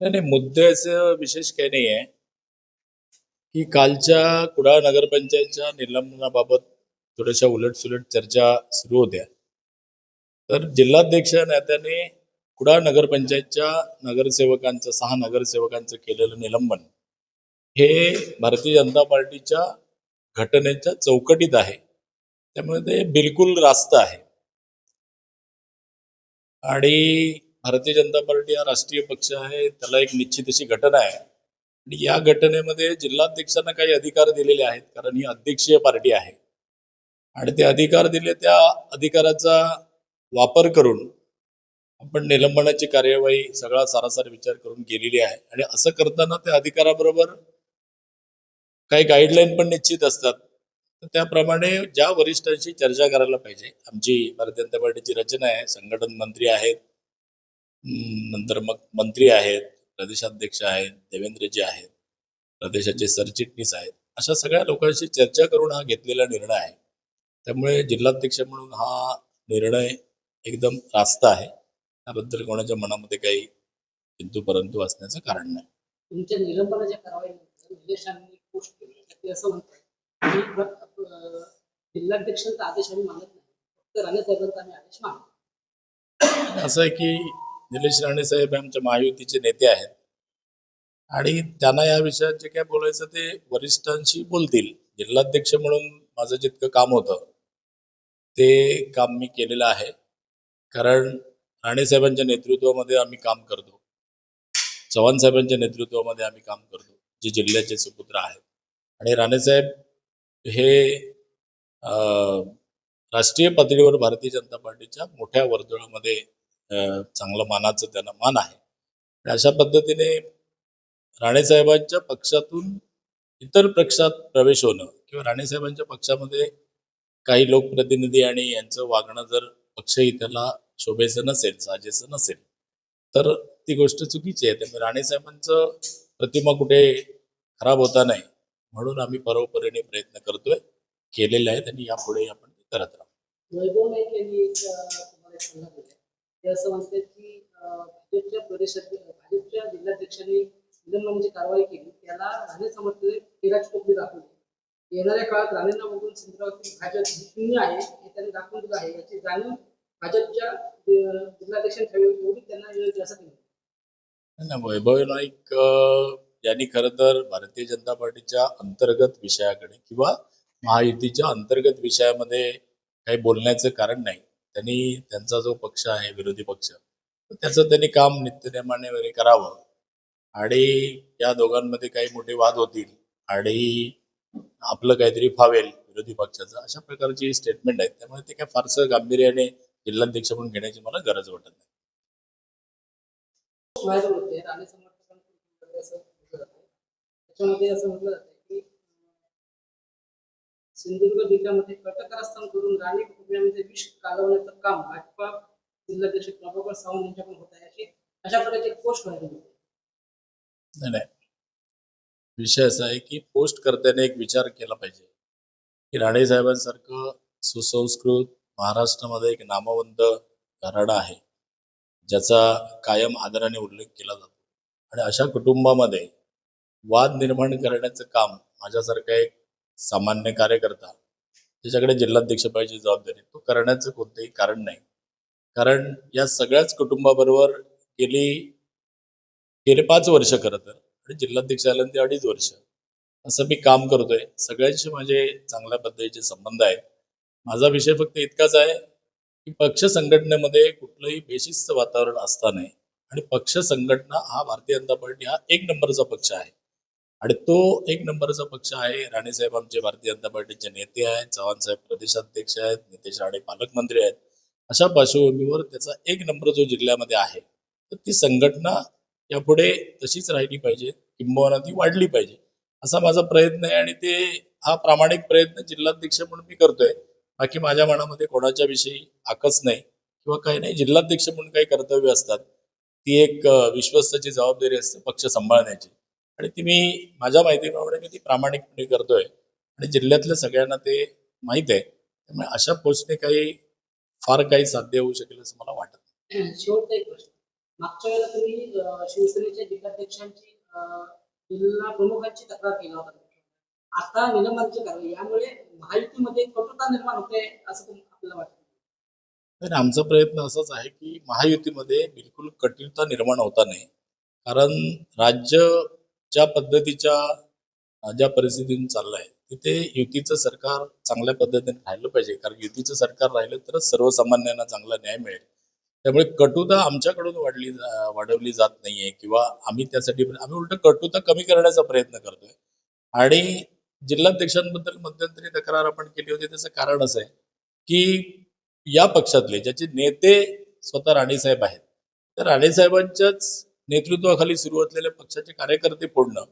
नाही नाही मुद्द्याचं विशेष काही नाही आहे. की कालच्या कुडाळ नगरपंचायतच्या निलंबनाबाबत थोड्याशा उलटसुलट चर्चा सुरू होत्या. तर जिल्हाध्यक्ष नेत्याने कुडाळ नगरपंचायतच्या नगरसेवकांचं सहा नगरसेवकांचं केलेलं निलंबन हे भारतीय जनता पार्टीच्या घटनेच्या चौकटीत आहे. त्यामुळे ते बिलकुल रास्त आहे. आणि भारतीय जनता पार्टी हा राष्ट्रीय पक्ष आहे त्याला एक निश्चित अशी घटना आहे. आणि या घटनेमध्ये जिल्हाध्यक्षांना काही अधिकार दिलेले आहेत कारण ही अध्यक्षीय पार्टी आहे. आणि ते अधिकार दिले त्या अधिकाराचा वापर करून आपण निलंबनाची कार्यवाही सगळा सारासार विचार करून केलेली आहे. आणि असं करताना त्या अधिकाराबरोबर काही गाईडलाईन पण निश्चित असतात. तर त्याप्रमाणे ज्या वरिष्ठांशी चर्चा करायला पाहिजे आमची भारतीय जनता पार्टीची रचना आहे संघटन मंत्री आहेत नंतर मग मंत्री आहेत प्रदेशाध्यक्ष आहेत देवेंद्रजी आहेत प्रदेशाचे सरचिटणीस आहेत. अशा सगळ्या लोकांशी चर्चा करून हा घेतलेला निर्णय आहे. त्यामुळे जिल्हाध्यक्ष म्हणून हा निर्णय एकदम रास्त आहे. त्याबद्दल कोणाच्या मनामध्ये काही किंतु परंतु असण्याचं कारण नाही. तुमच्या निलंबनाच्या कारवाईनंतर निलेशांनी पोस्ट केली. असं म्हणतात जिल्हाध्यक्षांचा आदेश आम्ही मानत नाही. फक्त राणेसाहेबांचा आम्ही आदेश मानतो. असं आहे की निलेश राणे साहेब हे आमच्या महायुतीचे नेते आहेत. आणि त्यांना या विषयात जे काय बोलायचं ते वरिष्ठांशी बोलतील. जिल्हाध्यक्ष म्हणून माझं जितकं काम होतं ते काम मी केलेलं आहे. कारण राणे साहेबांच्या नेतृत्वामध्ये आम्ही काम करतो. चव्हाण साहेबांच्या नेतृत्वामध्ये आम्ही काम करतो जे जिल्ह्याचे सुपुत्र आहेत. आणि राणेसाहेब हे अं, राष्ट्रीय पातळीवर भारतीय जनता पार्टीच्या मोठ्या वर्तुळामध्ये चांगलं मानाचं त्यांना मान आहे. अशा पद्धतीने राणेसाहेबांच्या पक्षातून इतर पक्षात प्रवेश होणं किंवा राणेसाहेबांच्या पक्षामध्ये काही लोकप्रतिनिधी आणि यांचं वागणं जर पक्षही त्याला शोभेचं नसेल साजेचं नसेल तर ती गोष्ट चुकीची आहे. त्यामुळे राणेसाहेबांचं प्रतिमा कुठे खराब होता नाही म्हणून आम्ही परोपरीने प्रयत्न करतोय केलेले आहेत आणि यापुढे आपण करत राहू. ते असं म्हणतात की भाजपच्या प्रदेशात भाजपच्या जिल्हाध्यक्षांनी निलंबनाची कारवाई केली त्याला राणे समर्थक तिराज टोपली दाखवली. येणाऱ्या काळात राणेंना बघून सिंधुदुर्गातील भाजप ही शून्य आहे हे त्यांनी दाखवून दिलं आहे. याची जाणीव भाजपच्या अं, जिल्हाध्यक्षांनी एवढी त्यांना योग्य असं नाही, वैभव नाईक यांनी खरं तर भारतीय जनता पार्टीच्या अंतर्गत विषयाकडे किंवा महायुतीच्या अंतर्गत विषयामध्ये काही बोलण्याचं कारण नाही. त्यांनी त्यांचा जो पक्ष आहे विरोधी पक्ष त्याचं त्यांनी काम नित्यनेमाने वगैरे करावं. आणि या दोघांमध्ये काही मोठे वाद होतील आणि आपलं काहीतरी फावेल विरोधी पक्षाचं अशा प्रकारची स्टेटमेंट आहेत. त्यामुळे ते काय फारसं गांभीर्याने जिल्हाध्यक्ष म्हणून घेण्याची मला गरज वाटत नाही. त्याच्यामध्ये असं म्हटलं जातं सिंधुदुर्ग जिल्ह्यामध्ये कटकारस्थान करून राणी कुटुंबियांमध्ये विष कालवण्याचं काम भाजपा जिल्हाध्यक्ष प्रभाकर सावंत यांच्याकडून होत आहे अशी अशा प्रकारचे पोस्ट व्हायरल होते नाही विषय असा आहे की पोस्ट करताना एक विचार केला पाहिजे. की राणे साहेबांसारखं सुसंस्कृत महाराष्ट्रामध्ये एक नामवंत घराडा आहे ज्याचा कायम आदराने उल्लेख केला जातो. आणि अशा कुटुंबामध्ये वाद निर्माण करण्याचं काम माझ्यासारखा एक सामान्य कार्यकर्ता त्याच्याकडे जिल्हाध्यक्ष पाहिजे जबाबदारी. तो करण्याचं कोणतंही कारण नाही. कारण या सगळ्याच कुटुंबाबरोबर गेली गेले पाच वर्ष खरं तर आणि जिल्हाध्यक्ष आल्यानंतर अडीच वर्ष. असं मी काम करतोय. सगळ्यांशी माझे चांगल्या पद्धतीचे संबंध आहेत. माझा विषय फक्त इतकाच आहे की पक्ष संघटनेमध्ये कुठलंही बेशिस्त वातावरण असता नाही आणि पक्ष संघटना हा भारतीय जनता पार्टी हा एक नंबरचा पक्ष आहे. आणि तो एक नंबरचा पक्ष आहे. राणेसाहेब आमचे भारतीय जनता पार्टीचे नेते आहेत. चव्हाण साहेब प्रदेशाध्यक्ष आहेत. नितेश राणे पालकमंत्री आहेत. अशा पार्श्वभूमीवर त्याचा एक नंबर जो जिल्ह्यामध्ये आहे तर ती संघटना यापुढे तशीच राहिली पाहिजे किंबहुना ती वाढली पाहिजे असा माझा प्रयत्न आहे. आणि ते हा प्रामाणिक प्रयत्न जिल्हाध्यक्ष म्हणून मी करतोय. बाकी माझ्या मनामध्ये कोणाच्या विषयी आकच नाही किंवा काही नाही. जिल्हाध्यक्ष म्हणून काही कर्तव्य असतात. ती एक विश्वस्ताची जबाबदारी असते पक्ष सांभाळण्याची. आणि ती मी माझ्या माहितीप्रमाणे मी ती प्रामाणिकपणे करतोय. आणि जिल्ह्यातल्या सगळ्यांना ते माहीत आहे. त्यामुळे अशा पोस्टने काही फार काही साध्य होऊ शकेल असं मला वाटत मागच्या वेळेला तुम्ही शिवसेनेच्या जिल्हाध्यक्षांची जिल्हा प्रमुखांची तक्रार केला होता. आता निलंबनाची कारवाई यामुळे महायुतीमध्ये कटुता निर्माण होते असं आपल्याला वाटतं. तर आमचा प्रयत्न असाच आहे की महायुतीमध्ये बिलकुल कठिनता निर्माण होता नाही. कारण राज्य ज्या पद्धतीच्या ज्या परिस्थितीतून चाललं आहे तिथे युतीचं सरकार चांगल्या पद्धतीने राहिलं पाहिजे. कारण युतीचं सरकार राहिलं तरच सर्वसामान्यांना चांगला न्याय मिळेल. त्यामुळे कटुता आमच्याकडून वाढली वाढवली जात नाहीये किंवा आम्ही त्यासाठी आम्ही उलट कटुता कमी करण्याचा प्रयत्न करतोय. आणि जिल्हाध्यक्षांबद्दल मध्यंतरी तक्रार आपण केली होती. त्याचं कारण असं आहे की या पक्षातले ज्याचे नेते स्वतः राणेसाहेब आहेत तर राणेसाहेबांच्याच नेतृत्वाखाली सुरू असलेल्या पक्षाचे कार्यकर्ते फोडणं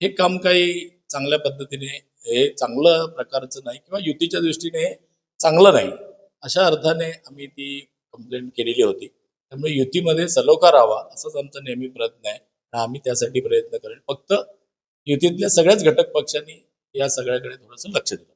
हे काम काही चांगल्या पद्धतीने हे चांगलं प्रकारचं नाही किंवा युतीच्या दृष्टीने हे चांगलं नाही अशा अर्थाने आम्ही ती कंप्लेंट केलेली होती. त्यामुळे युतीमध्ये सलोखा राहावा असाच आमचा नेहमी प्रयत्न आहे आम्ही त्यासाठी प्रयत्न करेल. फक्त युतीतल्या सगळ्याच घटक पक्षांनी या सगळ्याकडे थोडंसं लक्ष दिलं.